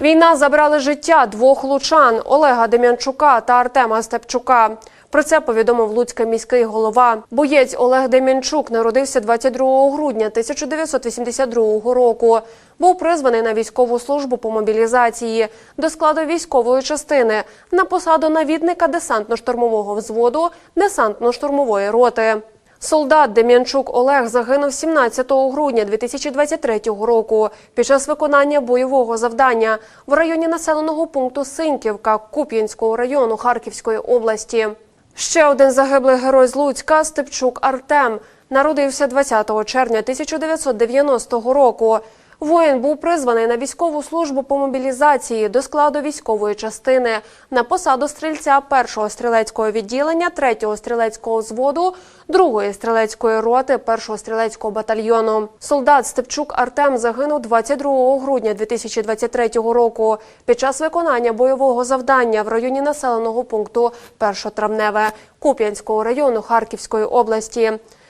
Війна забрала життя двох лучан Олега Дем'янчука та Артема Степчука. Про це повідомив Луцький міський голова. Боєць Олег Дем'янчук народився 22 грудня 1982 року. Був призваний на військову службу по мобілізації до складу військової частини на посаду навідника десантно-штурмового взводу десантно-штурмової роти. Солдат Дем'янчук Олег загинув 17 грудня 2023 року під час виконання бойового завдання в районі населеного пункту Синьківка Куп'янського району Харківської області. Ще один загиблий герой з Луцька Степчук Артем народився 20 червня 1990 року. Воїн був призваний на військову службу по мобілізації до складу військової частини на посаду стрільця першого стрілецького відділення, третього стрілецького взводу, другої стрілецької роти, першого стрілецького батальйону. Солдат Степчук Артем загинув 22 грудня 2023 року під час виконання бойового завдання в районі населеного пункту Першотравневе Куп'янського району Харківської області.